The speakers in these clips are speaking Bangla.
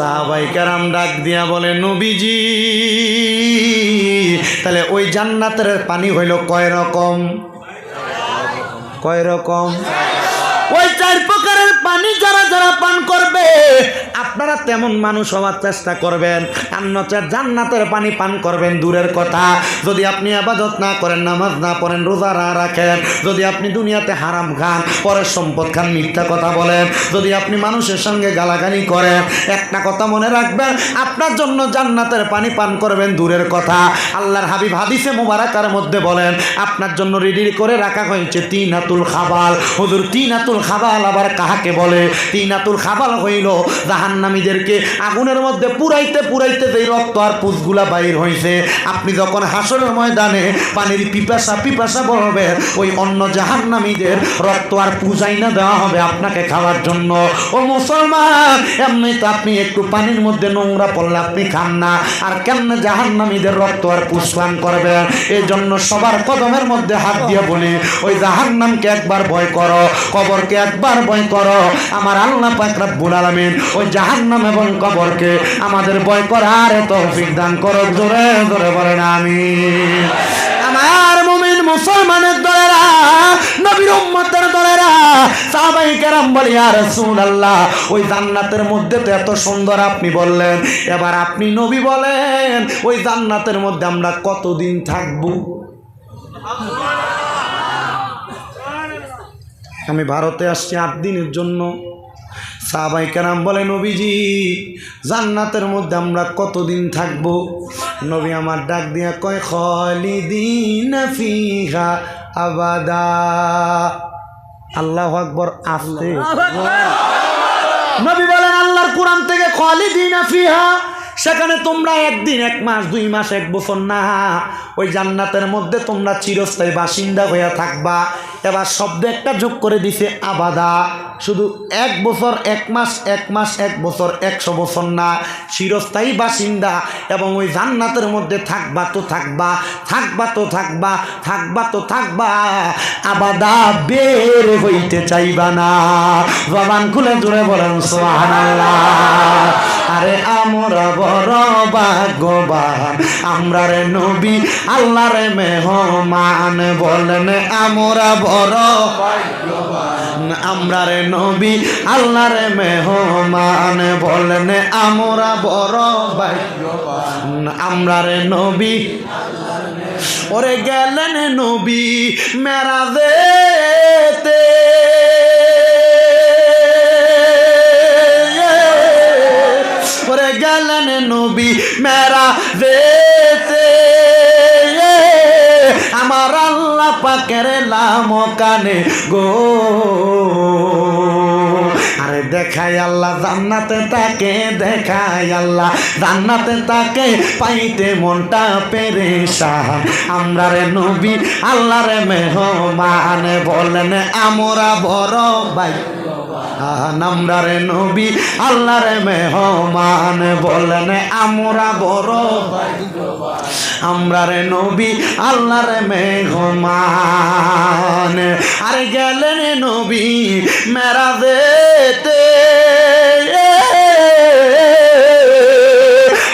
সাহাবাই কারাম ডাক দিয়া বলে, নবীজি, তাহলে ওই জান্নাতের পানি হইল কয় রকম? কয় রকম? ওই চার প্রকারের পানি যারা যারা পান করবে, আপনারা তেমন মানুষ হওয়ার চেষ্টা করবেন। আন্নচার জান্নাতের পানি পান করবেন, দূরের কথা। যদি আপনি আবাদত না করেন, নামাজ না পড়েন, রোজা না রাখেন, যদি আপনি দুনিয়াতে হারাম খান, পরের সম্পদ খান, মিথ্যা কথা বলেন। যদি আপনি মানুষের সঙ্গে গালাগালি করেন, একটা কথা মনে রাখবেন, আপনার জন্য জান্নাতের পানি পান করবেন, দূরের কথা। আল্লাহর হাবিব হাদিসে মুবারাকার মধ্যে বলেন, আপনার জন্য রেডি করে রাখা হয়েছে তিনাতুল খাবাল। হুজুর তিনাতুল খাবাল আবার কাহাকে বলে? তিনাতুল খাবাল হইল। জাহান্নামীদেরকে আগুনের মধ্যে পুরাইতে পুরাইতে যেই রক্ত আর পুষগুলা বাইর হইছে। আপনি যখন হাসরের ময়দানে পানির পিপাসা পিপাসা বলবে, ওই অন্য জাহান্নামীদের রক্ত আর পূজাই না দেওয়া হবে আপনাকে খাওয়ার জন্য। ও মুসলমান, এমনি তো আপনি একটু পানির মধ্যে নোংরা পড়লে আপনি খান না। আর কেমনে জাহান্নামীদের রক্ত আর পুষ্পান করবেন? এই জন্য সবার কদমের মধ্যে হাত দিয়ে বলি, ওই জাহান্নামকে একবার ভয় করো। কবরকে একবার ভয় করো। আমার আল্লাহ পাক রব্বুল আলামিন ওই জাহান্নাম এবং কবরকে আমাদের ভয় করার তৌফিক দান করো জোরে জোরে বলেন আমি আমার মুমিন মুসলমানের দলেরা, নবীর উম্মতের দলেরা সাহাবাই কেরাম বলি আর রাসূলুল্লাহ, ওই জান্নাতের মধ্যে তো এত সুন্দর আপনি বললেন। এবার আপনি নবী বলেন, ওই জান্নাতের মধ্যে আমরা কতদিন থাকব? আমি ভারতে আসছি আট দিনের জন্য। সাহাবাই কেরাম বলে নবীজি জান্নাতের মধ্যে আমরা কতদিন থাকব? নবী আমার ডাক দিয়া কয় খলিদিন ফিহা আবাদা। আল্লাহ আকবর আসতে। নবী বলেন আল্লাহর কোরআন থেকে খলিদিন ফিহা সেখানে তোমরা একদিন, এক মাস, দুই মাস, এক বছর না, ওই জান্নাতের মধ্যে তোমরা চিরস্থায়ী বাসিন্দা হইয়া থাকবা। এবার শব্দ একটা যোগ করে দিছে, আবাদা। শুধু এক বছর, এক মাস এক মাস, এক বছর, একশো বছর না, চিরস্থায়ী বাসিন্দা। এবং ওই জান্নাতের মধ্যে থাকবা তো থাকবা থাকবা তো থাকবা থাকবা তো থাকবা। আবাদা বের হইতে চাইবা না। জবান খুলে জুড়ে বলেন সোহানাল্লাহ আরে আমরা বড় ভাগ্যবান আমরা রে নবী আল্লাহ রে মেহমান বলেন, আমরা বড় ভাগ্যবান আমরা রে নবী আল্লাহ রে মেহমান বলেন, আমরা বড় ভাগ্যবান আমরা রে নবী ওরে গেলেন নবী মেরাজেতে। ওরে গেলেন নবী মেরা দেতে আমার আল্লাহ পাকের লাম কানে গো। আরে দেখাই আল্লাহ, জান্নাতে তাকে দেখাই আল্লাহ, জান্নাতে তাকে পাইতে মনটা পেরেশান। আমরা রে নবী, আল্লাহ রে মেহমান, বলেন আমরা বড় ভাই। আমরা রে নবী আল্লাহ রে মেহমান বলেন, আমরা বড় আমরা রে নবী আল্লাহ রে মেহমান। আরে গেলেন নবী মেরা দেতে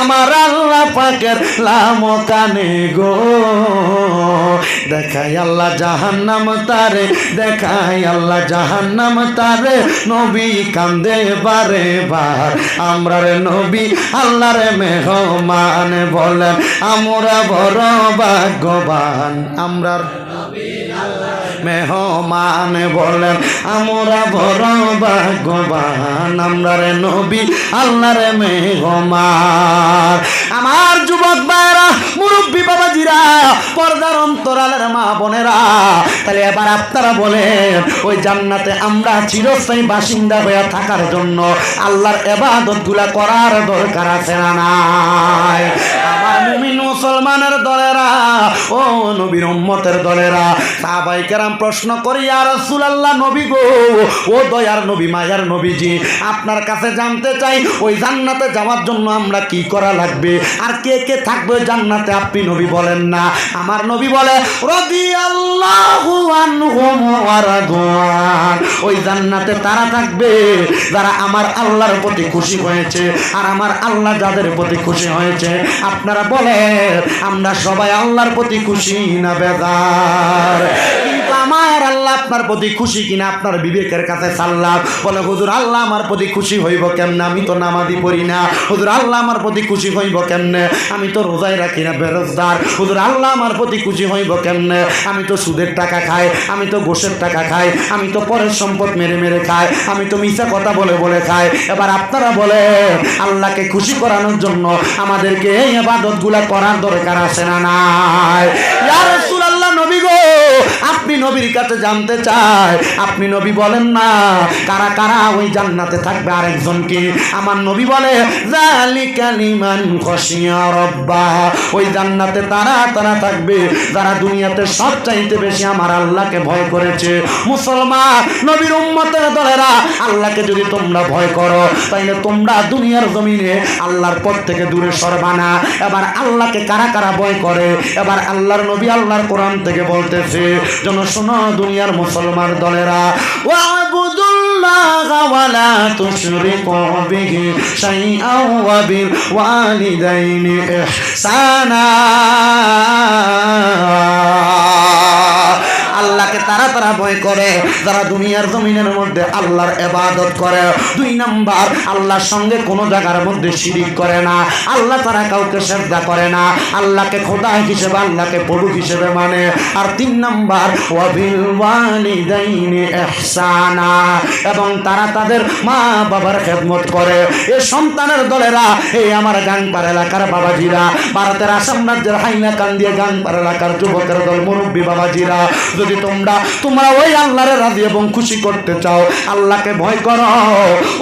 আমার পাকের লাম কানে গো। দেখাই আল্লাহ জাহান্নাম তারে, দেখাই আল্লাহ জাহান্নাম তারে, নবী কান্দে বারে বার। আমরা রে নবী আল্লাহ রে মেহমান বলেন, আমরা বড় ভাগ্যবান। আমরা মেহমান বলেন, আমরা বড় ভাগ্যবান, আমরা রে নবী, আল্লাহ রে মেহমান। আমার যুবক ভাইরা মুরব্বী বাবাজিরা, পর্দার অন্তরালের মা বোনেরা, তাহলে এবার আপনারা বলেন, ওই জান্নাতে আমরা চিরস্থায়ী বাসিন্দা হয়ে থাকার জন্য আল্লাহর এবাদতগুলা করার দরকার আছে না নাই? আমার মুমিন মুসলমানের দলেরা, ও নবীর উম্মতের দলেরা, সাহাবাই কেরাম প্রশ্ন করি আর রাসূলুল্লাহ, নবী গো, ও দয়ার নবী, মায়ার নবীজি, আপনার কাছে জানতে চাই, ওই জান্নাতে যাওয়ার জন্য আমরা কি করা লাগবে? আর কে কে থাকবে জান্নাতে? আপনি নবী বলেন না। আমার নবী বলে রাদওয়ান। ওই জান্নাতে তারা থাকবে যারা আমার আল্লাহর প্রতি খুশি হয়েছে আর আমার আল্লাহ যাদের প্রতি খুশি হয়েছে। আপনারা বলেন, আমরা সবাই আল্লাহর প্রতি খুশি না বেদার আমার আল্লাহ আপনার প্রতি খুশি কিনা আপনার বিবেকের কাছে সাল্লাম। বলে, হুজুর, আল্লাহ আমার প্রতি খুশি হইব কেমনে? আমি তো নামাজি পড়ি না। হুজুর, আল্লাহ আমার প্রতি খুশি হইব কেমনে? আমি তো রোজাই রাখি না, বেরোজগার। হুজুর, আল্লাহ আমার প্রতি খুশি হইব কেমনে? আমি তো সুদের টাকা খাই, আমি তো গোশের টাকা খাই, আমি তো পরের সম্পদ মেরে মেরে খাই, আমি তো মিশা কথা বলে বলে খাই। এবার আপনারা বলে আল্লাহকে খুশি করানোর জন্য আমাদেরকে এই আবাদতগুলা করার দরকার আছে না নাই? আপনি নবীর কাছে জানতে চাই আপনি নবী বলেন না, কারা কারা ওই জান্নাতে থাকবে আরেকজন কি? আমার নবী বলে ওই জান্নাতে তারা তারা থাকবে, যারা দুনিয়াতে সব চাইতে বেশি আমার আল্লাহকে ভয় করেছে। মুসলমান, নবীর উম্মতের দলেরা, আল্লাহকে যদি তোমরা ভয় করো, তাইলে তোমরা দুনিয়ার জমিনে আল্লাহর পথ থেকে দূরে সরবা না। এবার আল্লাহকে কারা কারা ভয় করে? এবার আল্লাহর নবী আল্লাহর কোরআন থেকে বলতেছে যেন শোনো দুনিয়ার মুসলমান দলেরা। ওয়াবুদুল্লাহ ওয়ালা তুশরিকু বিহি শাইআন ওয়া বিল ওয়ালিদাইনি ইহসানা। আল্লাহকে তারা তারা ভয় করে, যারা দুনিয়ার জমিনের মধ্যে আল্লাহর এবাদত করে। দুই নাম্বার, আল্লাহর সঙ্গে কোনো জায়গার মধ্যে শিরিক করে না। আল্লাহ তারা কাউকে শ্রদ্ধা করে না। আল্লাহকে খোদা হিসেবে, আল্লাহকে প্রভু হিসেবে মানে। আর তিন নাম্বার এবং তারা তাদের মা বাবার খেদমত করে। এ সন্তানের দলেরা এই আমার গাংপার এলাকার বাবাজিরা। ভারতের আসাম রাজ্যের হাইলাকান দিয়ে গাংপার এলাকার যুবকের দল মুরব্বী বাবাজিরা। যদি তোমরা তোমরা ওই আল্লাহরে রাজি এবং খুশি করতে চাও। আল্লাহকে ভয় করো।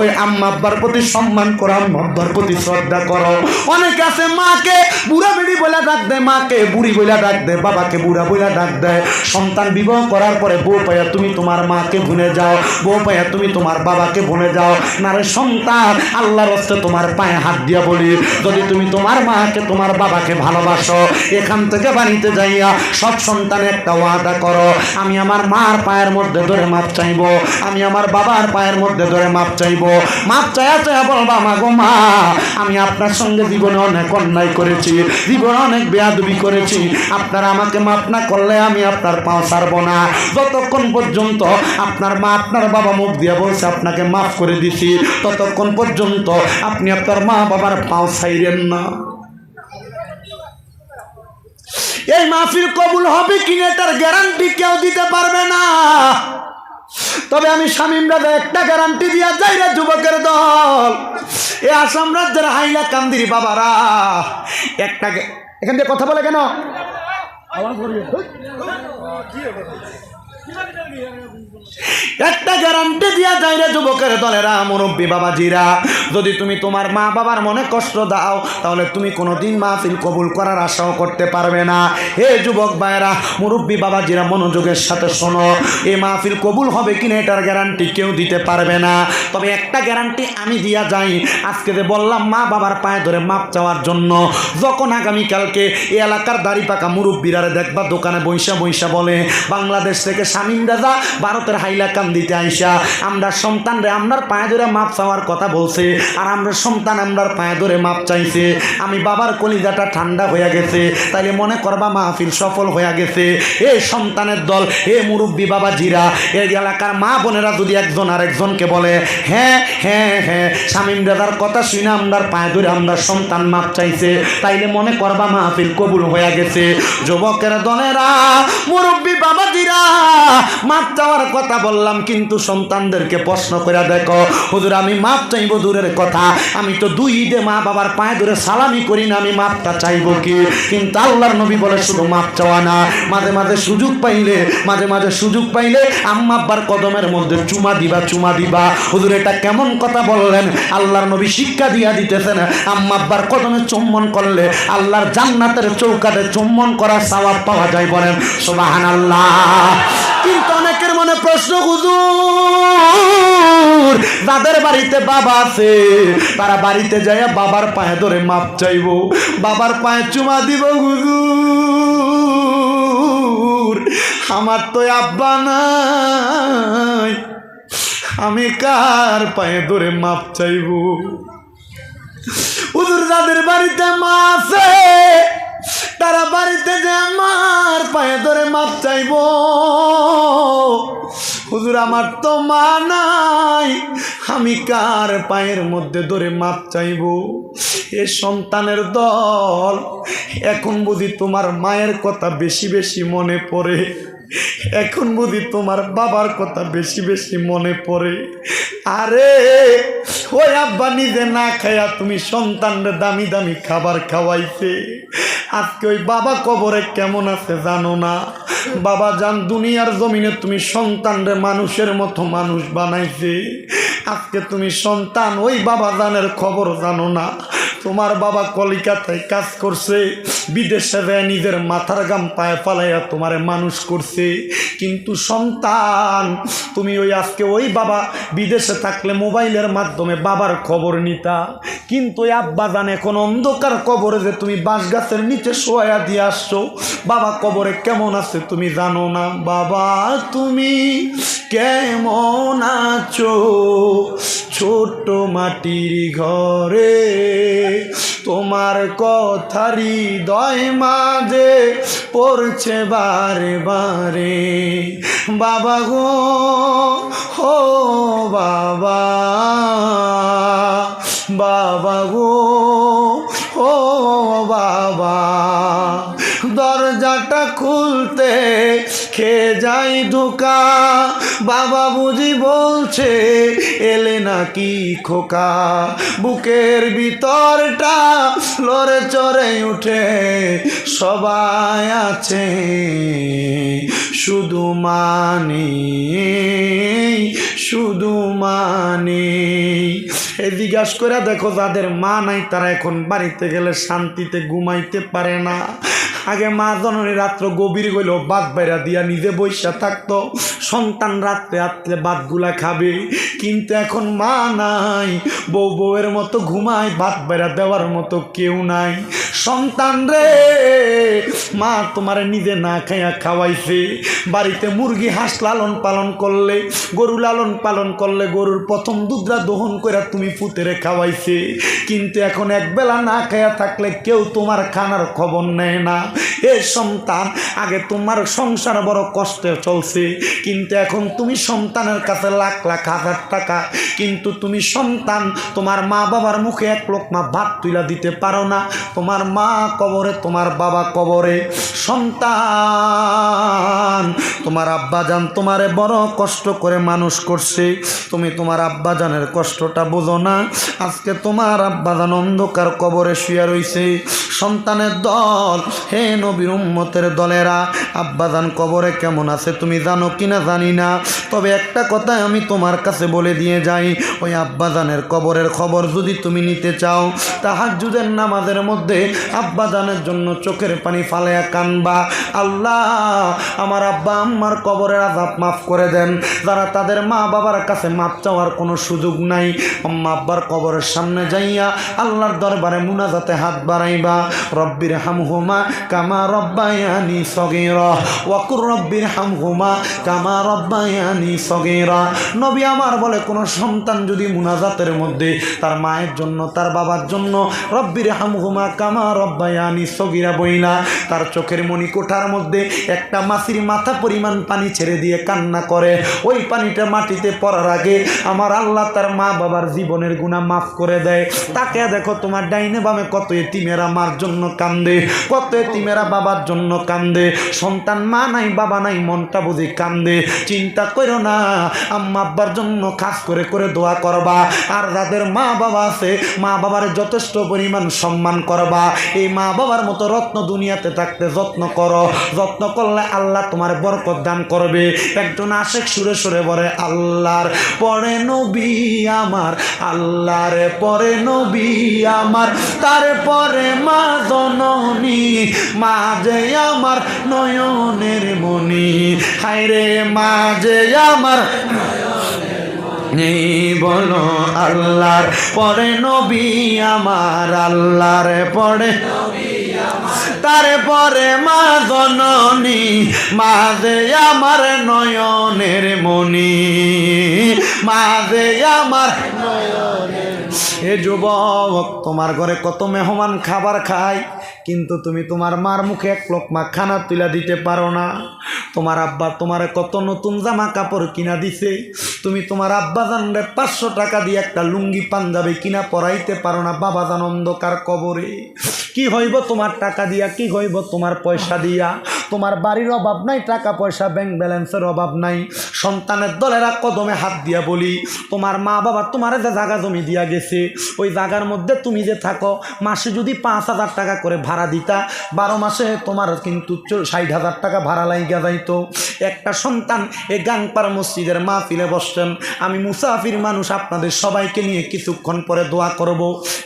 ওই আম্মা আব্বার প্রতি সম্মান করো, আম্মা আব্বার প্রতি শ্রদ্ধা করো। অনেকে আছে, মাকে বুড়া বেড়ি বলে ডাক দেয়, মাকে বুড়ি বলে ডাক দেয়, বাবাকে বুড়া বলে ডাক দেয়। সন্তান বিবাহ করার পরে বউ পাইয়া তুমি তোমার মাকে ভুলে যাও, বউ পাইয়া তুমি তোমার বাবাকে ভুলে যাও। না রে সন্তান, আল্লাহর হস্তে তোমার পায়ে হাত দিয়া বলি, যদি তুমি তোমার মাকে, তোমার বাবাকে ভালোবাসো, এখান থেকে বাড়িতে যাইয়া সব সন্তানে একটা ওয়াদা করো। আমি আমার মার পায়ের মধ্যে ধরে মাপ চাইব। আমি আমার বাবার পায়ের মধ্যে ধরে মাপ চাইব। মাপ চাইয়া চাইয়া বলবা, মা গো মা, আমি আপনার সঙ্গে জীবনে অনেক অন্যায় করেছি, জীবনে অনেক বেয়াদবি করেছি। আপনারা আমাকে মাপ না করলে আমি আপনার পাও ছাড়বো না। যতক্ষণ পর্যন্ত আপনার মা আপনার বাবা মুখ দিয়ে বলছে, আপনাকে মাফ করে দিছি, ততক্ষণ পর্যন্ত আপনি আপনার মা বাবার পাও ছাইরেন না। এই মাহফিল কবুল হবে কিনা তার গ্যারান্টি কেউ দিতে পারবে না। তবে আমি শামীম রাজা একটা গ্যারান্টি দিয়া যাই রে যুবকের দল। এ আসাম রাজ্যের হাইলা কান্দিরি বাবারা। একটা এখান দিয়ে কথা বলে কেন? একটা গ্যারান্টি দিয়া যায় রে যুবকের দলেরা, মুরব্বী বাবাজিরা। যদি তুমি তোমার মা বাবার মনে কষ্ট দাও, তাহলে তুমি কোনোদিন মাহফিল কবুল করার আশাও করতে পারবে না। হে যুবক ভাইয়েরা, মুরব্বী বাবাজিরা, মনোযোগের সাথে শোনো। এই মাহফিল কবুল হবে কিনা এটার গ্যারান্টি কেউ দিতে পারবে না। তবে একটা গ্যারান্টি আমি দিয়া যাই। আজকে যে বললাম মা বাবার পায়ে ধরে মাপ চাওয়ার জন্য, যখন আগামীকালকে এই এলাকার দাড়ি পাকা মুরব্বীরারে দেখবা দোকানে বৈশা বৈশা বলে, বাংলাদেশ থেকে শামীম রাজা ভারতের হাইলাকান দিতে আইসা, আমরা সন্তানরে আমরার পায়ে ধরে মাপ চাওয়ার কথা বলছে, আর আমরা সন্তান আমরার পায়ে ধরে মাপ চাইছে। আমি বাবার কলিজাটা ঠান্ডা হয়ে গেছে, তাইলে মনে করবা মাহফিল সফল হয়ে গেছে। এ সন্তানের দল, এ মুরব্বী বাবা জিরা এই এলাকার মা বোনেরা যদি একজন আরেকজনকে বলে হ্যাঁ হ্যাঁ হ্যাঁ শামীম দাদার কথা শুনে আমরার পায়ে ধরে আমরা সন্তান মাপ চাইছে, তাইলে মনে করবা মাহফিল কবুল হয়ে গেছে। যুবকের দলেরা, মুরব্বী বাবাজিরা মাপ চাওয়ার কথা বললাম, কিন্তু সন্তানদেরকে প্রশ্ন করে দেখো, হুজুর, আমি মাপ চাইব দূরের কথা। আমি তো দুই ঈদে মা বাবার পায়ে ধরে সালামি করি না, আমি মাপটা চাইব কি? কিন্তু আল্লাহর নবী বলে শুধু মাপ চাওয়া না। মাঝে মাঝে সুযোগ পাইলে, মাঝে মাঝে সুযোগ পাইলে আম্মা আব্বার কদমের মধ্যে চুমা দিবা চুমা দিবা। হুজুর, এটা কেমন কথা বললেন? আল্লাহর নবী শিক্ষা দিয়া দিতেছেন, আম্মা আব্বার কদমে চুম্বন করলে আল্লাহর জান্নাতের চৌকাতে চুম্বন করার সওয়াব পাওয়া যায় বলেন। সুবহানাল্লাহ। কিন্তু অনেকের মনে প্রশ্ন, হুজুর যাদের বাড়িতে বাবা আছে। তারা বাড়িতে যায় বাবার পায়ে ধরে মাপ চাইব। বাবার পায়ে চুমা দিব, হুজুর। আমার তো আব্বা নাই। আমি কার পায়ে ধরে মাপ চাইব? হুজুর, যাদের বাড়িতে মা আছে তারা বাড়িতে যে আমার পায়ে ধরে মাপ চাইব। হুজুর, আমার তো মা নাই। আমি কার পায়ের মধ্যে ধরে মাপ চাইব? এ সন্তানের দল এখন বুঝি তোমার মায়ের কথা বেশি বেশি মনে পড়ে। এখন বুঝি তোমার বাবার কথা বেশি বেশি মনে পড়ে। আরে, ওই আব্বা নিজে না খায়া তুমি সন্তানরে দামি দামি খাবার খাওয়াইছে। আজকে ওই বাবা কবরে কেমন আছে জানো না? বাবা যান, দুনিয়ার জমিনে তুমি সন্তানরে মানুষের মতো মানুষ বানাইছে। আজকে তুমি সন্তান, ওই বাবা জানের খবর জানো না? তোমার বাবা কলিকাতায় কাজ করছে, বিদেশে যায়, নিজের মাথার গাম পায়ে ফালাইয়া তোমারে মানুষ করছে। কিন্তু সন্তান, তুমি ওই আজকে ওই বাবা বিদেশে থাকলে মোবাইলের মাধ্যমে বাবার খবর নিতা। কিন্তু ওই আব্বা জান এখন অন্ধকার কবরে যে তুমি বাঁশ গাছের নিচে শোয়া দিয়ে আসছো। বাবা কবরে কেমন আছে তুমি জানো না? বাবা, তুমি কেমন আছো? ছোট্ট মাটির ঘরে। তোমার কথারি দয় মাঝে পড়ছে বারে বারে। বাবা গো, হো বাবা বাবা গো ও বাবা। দরজাটা খুলতে খেয়ে যাই ধোকা? বাবা বুঝি বলছে, এলে নাকি খোকা? বুকের ভিতরটা লড়ে চড়ে উঠে, সবাই আছে শুধু মানে শুধু মানে। এই জিজ্ঞাস করে দেখো, যাদের মা নাই, তারা এখন বাড়িতে গেলে শান্তিতে ঘুমাইতে পারে না। আগে মা জননী রাত্র গভীর গইল বাদ বাইরা দিয়া নিজে বৈশা থাকতো, সন্তান রাত্রে রাত্রে ভাতগুলা খাবে। কিন্তু এখন মা নাই, বউ বউয়ের মতো ঘুমায়, ভাত বেড়া দেওয়ার মতো কেউ নাই। সন্তান রে। মা তোমার নিজে না খাইয়া খাওয়াইছে। বাড়িতে মুরগি হাঁস লালন পালন করলে, গরু লালন পালন করলে গরুর প্রথম দুধরা দহন করে তুমি ফুতেরে খাওয়াইছে। কিন্তু এখন একবেলা না খাইয়া থাকলে কেউ তোমার খানার খবর নেয় না। এ সন্তান, আগে তোমার সংসার বড় কষ্টে চলছে। কিন্তু এখন তুমি সন্তানের কাছে লাখ লাখ হাজার টাকা। কিন্তু তুমি সন্তান, তোমার মা বাবার মুখে এক লোকমা ভাত তুলা দিতে পারো না। তোমার মা কবরে, তোমার বাবা কবরে, সন্তান। তোমার আব্বাজান তোমারে বড় কষ্ট করে মানুষ করছে। তুমি তোমার আব্বাজানের কষ্টটা বোঝো না। আজকে তোমার আব্বাজান অন্ধকার কবরে শুয়ে রইছে। সন্তানের দল, হে নবীর উম্মতের দলেরা, আব্বাজান কবরে কেমন আছে তুমি জানো কিনা জানি না। তবে একটা কথা আমি তোমার কাছে বলে দিয়ে যাই, ওই আব্বাজানের কবরের খবর যদি তুমি নিতে চাও তাহাজুদের নামাজের মধ্যে আব্বাজানের জন্য চোখের পানি ফালাইয়া কানবা। আল্লাহ, আমার আব্বা আম্মার কবরের আজাব মাফ করে দেন। যারা তাদের মা বাবার কাছে মাপ চাওয়ার কোনো সুযোগ নাই, আম্মা আব্বার কবরের সামনে যাইয়া আল্লাহর দরবারে মুনাজাতে হাত বাড়াইবা। রব্বির হামহুমা কামা রব্বায়ানি সগীরা, ওয়াকুর রব্বির হামহুমা কামা রব্বায়ানি সগীরা। নবী আমার বলে, কোনো সন্তান যদি মুনাজাতের মধ্যে তার মায়ের জন্য, তার বাবার জন্য রব্বির হামহুমা কামা রব্বায়ানি সগীরা বইলা। তার চোখের মণি কোঠার মধ্যে একটা মাছির মাথা পরিমাণ পানি ছেড়ে দিয়ে কান্না করে। ওই পানিটা মাটিতে পড়ার আগে আমার আল্লাহ তার মা বাবার জীবনের গুণা মাফ করে দেয়। তাকে দেখো তোমার ডাইনে বামে কত এতিমেরা মার জন্য কান্দে কত এতিমেরা বাবার জন্য কান্দে। সন্তান মা নাই, বাবা নাই, মনটা বুঝি কান্দে। চিন্তা করো না, আম্মা আব্বার জন্য খাস করে করে দোয়া করবা। আর যাদের মা বাবা আছে, মা বাবার যথেষ্ট পরিমাণ সম্মান করবা। এই মা বাবার মতো রত্ন দুনিয়াতে থাকতে যত্ন করো। যত্ন করলে আল্লাহ তোমার বরকত দান করবে। একজন আশেক সুরে সুরে বলে, আল্লাহর পরে নবী আমার, আল্লাহর পরে নবী আমার তারপরে মা জননী মাঝে আমার নয়নের মনি হায়রে মাঝে আমার নেই বলো আল্লাহর, পরে নবী আমার আল্লাহর, পরে তারপরে মা জননী, মাঝে আমার নয়নের মনি মাঝে আমার এ যুবক, তোমার ঘরে কত মেহমান খাবার খায়, কিন্তু তুমি তোমার মার মুখে এক লোকমা খানা তুলা দিতে পারো না। তোমার আব্বা তোমার কত নতুন জামা কাপড় কিনা দিছে, তুমি তোমার আব্বা জানরে পাঁচশো টাকা দিয়ে একটা লুঙ্গি পাঞ্জাবি কিনা পরাইতে পারো না, বাবা জান অন্ধকার কবরে। কি হইব তোমার টাকা দিয়া, কি হইব তোমার পয়সা দিয়া? তোমার বাড়ির অভাব নাই, টাকা পয়সা ব্যাংক ব্যালেন্সের অভাব নাই। সন্তানের দলেরা কদমে হাত দিয়া বলি, তোমার মা বাবা তোমার যে জায়গা জমি দিয়া গেছে ওই জায়গার মধ্যে তুমি যে থাকো, মাসে যদি পাঁচ হাজার টাকা করে ভাড়া দিতা, বারো মাসে তোমার কিন্তু ষাট হাজার টাকা ভাড়া লাইগা যাইতো। একটা সন্তান এ গাংপার মসজিদের মা মাহফিলে বসছেন, আমি মুসাফির মানুষ আপনাদের সবাইকে নিয়ে কিছুক্ষণ পরে দোয়া করব।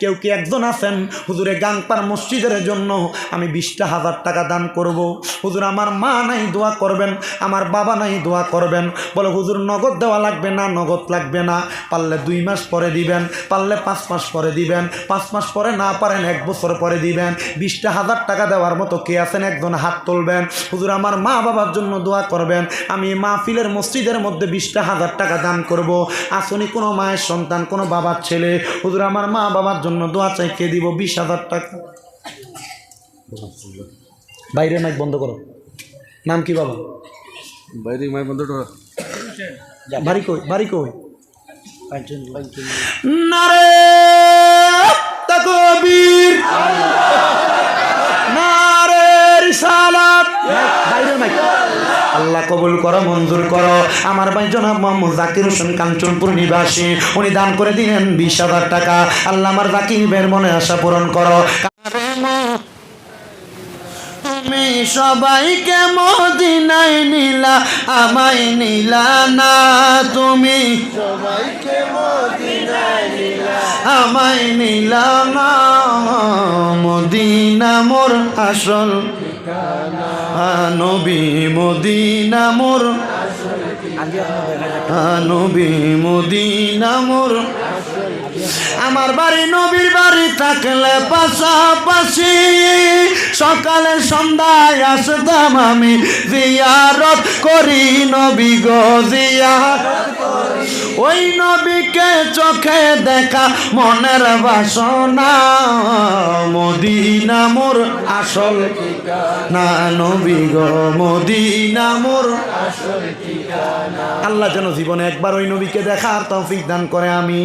কেউ কি একজন আছেন? হুজুরে গাংপার মসজিদের জন্য আমি বিশটা হাজার টাকা দান করব। হুজুর, আমার মা নাই, দোয়া করবেন। আমার বাবা নাই, দোয়া করবেন। বলে, হুজুর, নগদ দেওয়া লাগবে না, নগদ লাগবে না। পারলে দুই মাস পরে দিবেন, পারলে পাঁচ মাস পরে দিবেন পাঁচ মাস পরে না পারেন এক বছর পরে দিবেন। বিশটা হাজার টাকা দেওয়ার মতো কে আছেন? একজন হাত তুলবেন। হুজুর আমার মা বাবার জন্য দোয়া করবেন। আমি মাহফিলের মসজিদের মধ্যে বিশটা হাজার টাকা দান করব। আসনি কোনো মায়ের সন্তান কোনো বাবার ছেলে। হুজুর আমার মা বাবার জন্য দোয়া চাই কে দিব? বিশ হাজার টাকা। বাইরে মাইক বন্ধ করো। নাম কি বাবা? বাইরে মাই বন্ধ করা। বাড়ি কই? বাড়ি কই? নারে তকবীর নারে রিসালাত। আল্লাহ কবুল করো, মঞ্জুর করো। আমার ভাই মোহাম্মদ জাকির হোসেন কাঞ্চনপুর নিবাসী, উনি দান করে দিলেন বিশ হাজার টাকা। আল্লাহ আমার জাকির বের মনে আশা পূরণ করো। তুমি সবাইকে মদিনায় নিলা আমায় নিলা না তুমি। সবাইকে মদিনায় নিলা। আমায় নিলা না মদিনা মোর আসল। নবী মদিনা মোর। নবী মদিনা মোর। আমার বাড়ি, নবীর বাড়ি থাকলে পাশাপাশি সকালে, সন্ধ্যায় আসতাম আমি জিয়ারত করি নবী গো জিয়ারত ওই নবীকে চোখে দেখা মনের বাসনা, মদিনা মোর আসল না নবী গো মদিনা মোর আল্লাহ যেন জীবনে একবার ওই নবীকে দেখার তৌফিক দান করে আমি